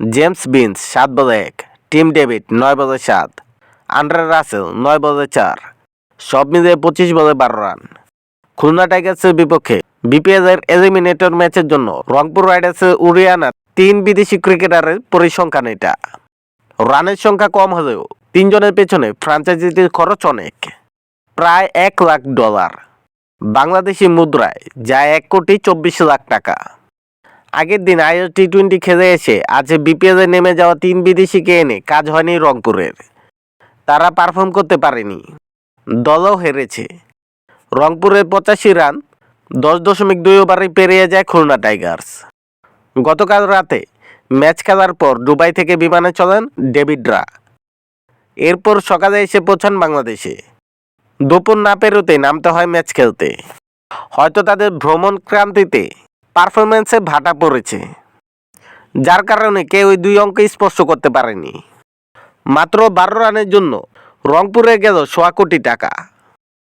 James beans, সাত বলে এক। টিম ডেভিড, নয় বলে সাত। আন্ড্রে রাসেল, নয় বলে চার। সব মিলিয়ে পঁচিশ বলে বারো রান। খুলনা টাইগার্সের বিপক্ষে বিপিএল এর এলিমিনেটর ম্যাচের জন্য রংপুর রাইডার্সের উড়িয়ানা তিন বিদেশি ক্রিকেটারের পরিসংখ্যান এটা। রানের সংখ্যা কম হলেও তিনজনের পেছনে ফ্রাঞ্চাইজিটির খরচ অনেক। প্রায় এক লাখ ডলার। বাংলাদেশি মুদ্রায় যা এক কোটি চব্বিশ লাখ টাকা। আগের দিন আইএল টি টোয়েন্টি খেলে এসে আজ বিপিএল নেমে যাওয়া তিন বিদেশিকে এনে কাজ হয়নি রংপুরের। তারা পারফর্ম করতে পারেনি। দলও হেরেছে। রংপুরের পঁচাশি রান, দশ দশমিক দুই ওভারে পেরিয়ে যায় খুলনা টাইগার্স। গতকাল রাতে ম্যাচ খেলার পর দুবাই থেকে বিমানে চলেন ডেভিডরা এরপর সকালে এসে পৌঁছান বাংলাদেশে। দুপুর না পেরোতে নামতে হয় ম্যাচ খেলতে। হয়তো তাদের ভ্রমণ ক্রান্তিতে পারফরমেন্সে ভাটা পড়েছে, যার কারণে কেউ ওই দুই অঙ্কে স্পর্শ করতে পারেনি। মাত্র বারো রানের জন্য রংপুরে গেল সোয়া কোটি টাকা।